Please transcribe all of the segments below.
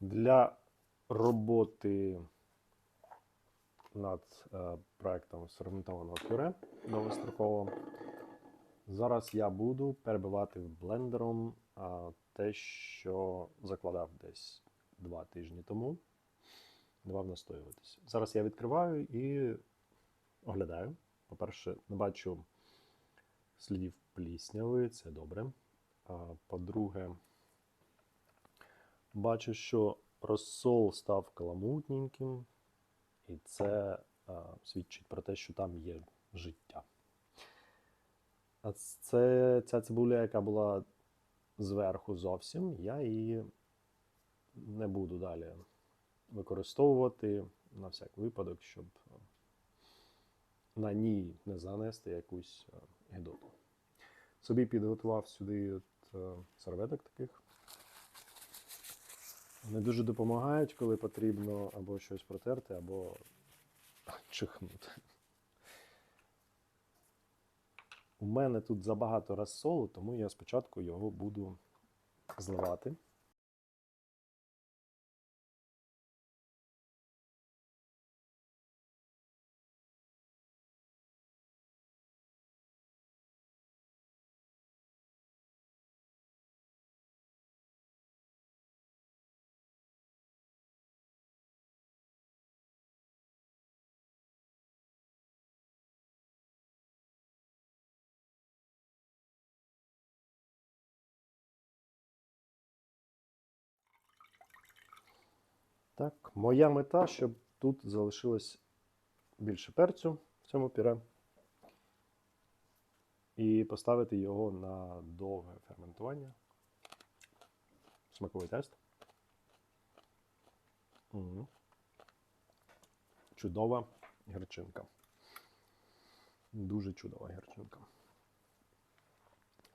Для роботи над е, проектом ферментованого пюре довгострокового зараз я буду перебивати блендером а, те, що закладав десь два тижні тому. Давав настоюватися. Зараз я відкриваю і оглядаю. По-перше, не бачу слідів плісняви, це добре. А, По-друге, бачу, що розсол став каламутненьким, і це а, свідчить про те, що там є життя. А це ця цибуля, яка була зверху зовсім, я її не буду далі використовувати на всяк випадок, щоб е, на ній не занести якусь е, гидоту. Собі підготував сюди от, е, серветок таких. Вони дуже допомагають, коли потрібно або щось протерти, або чихнути. У мене тут забагато розсолу, тому я спочатку його буду зливати. Так, моя мета, щоб тут залишилось більше перцю в цьому пюре. І поставити його на довге ферментування. Смаковий тест. Мгм. Чудова гірчинка. Дуже чудова гірчинка.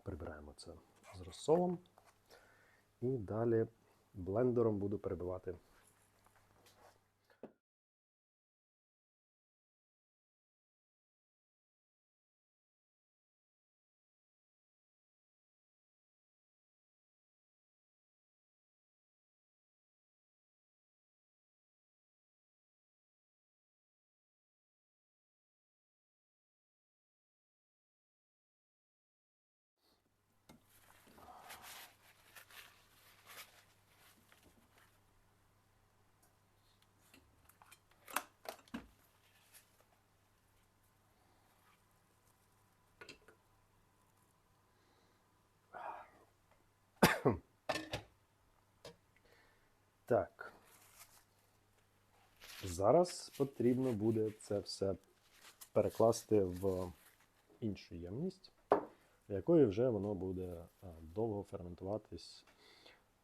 Прибираємо це з розсолом. І далі блендером буду перебивати Так. Зараз потрібно буде це все перекласти в іншу ємність, в якої вже воно буде довго ферментуватись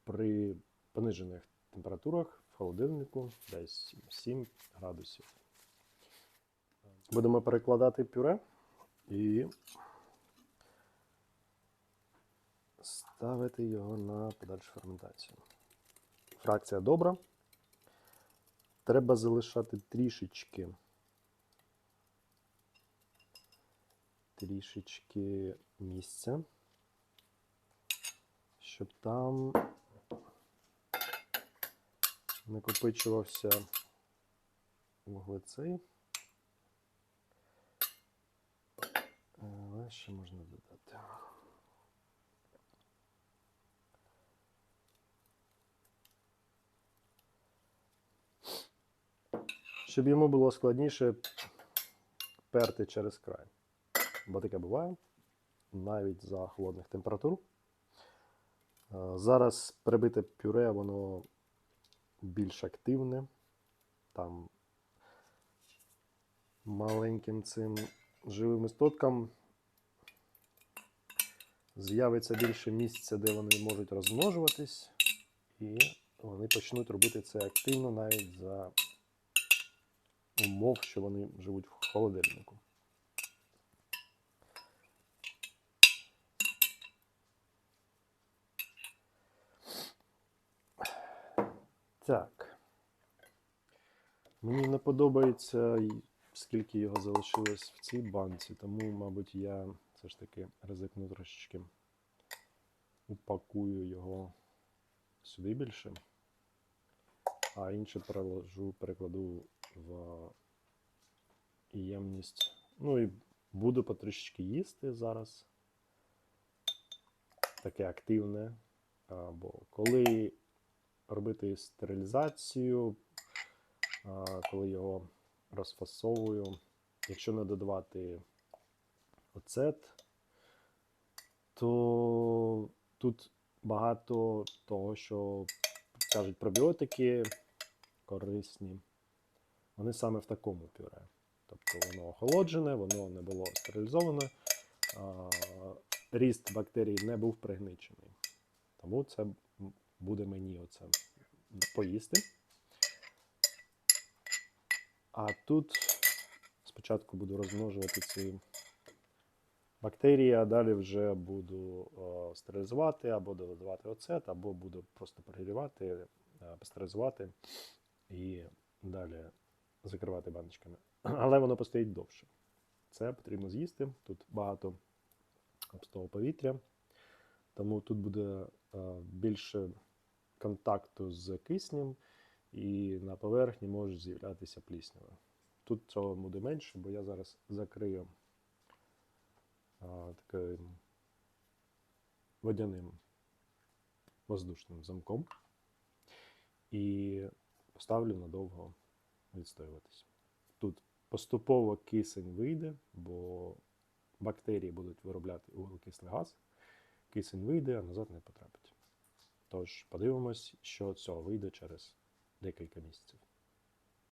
при понижених температурах в холодильнику, десь 7 градусів. Будемо перекладати пюре і ставити його на подальшу ферментацію. Фракція добра. Треба залишати трішечки. Трішечки місця, щоб там накопичувався вуглецей. Але ще можна додати. Щоб йому було складніше перти через край. Бо таке буває навіть за холодних температур. Е, Зараз прибите пюре, воно більш активне. Там маленьким цим живим істоткам з'явиться більше місця, де вони можуть розмножуватись, і вони почнуть робити це активно навіть за умов, що вони живуть в холодильнику. Так. Мені не подобається, скільки його залишилось в цій банці, тому, мабуть, я все ж таки ризикну трошечки упакую його сюди більше. а інше переложу, перекладу в ємність. Ну і буду потрішечки їсти зараз. Таке активне. А, Бо коли робити стерилізацію, коли його розфасовую, якщо не додавати оцет, то тут багато того, що кажуть пробіотики корисні. Вони саме в такому пюре. Тобто воно охолоджене, воно не було стерилізоване, ріст бактерій не був пригничений. Тому це буде мені оце поїсти. А тут спочатку буду розмножувати ці бактерії, а далі вже буду е, стерилізувати або додавати оцет, або буду просто перегрівати, е, пастеризувати і далі закривати баночками. Але воно постоїть довше. Це потрібно з'їсти. Тут багато обстого повітря, тому тут буде е, більше контакту з киснем, і на поверхні може з'являтися пліснява. Тут цього буде менше, бо я зараз закрию таким водяним воздушним замком і поставлю надовго відстоюватися. Тут поступово кисень вийде, бо бактерії будуть виробляти вуглекислий газ. Кисень вийде, а назад не потрапить. Тож подивимось, що цього вийде через декілька місяців.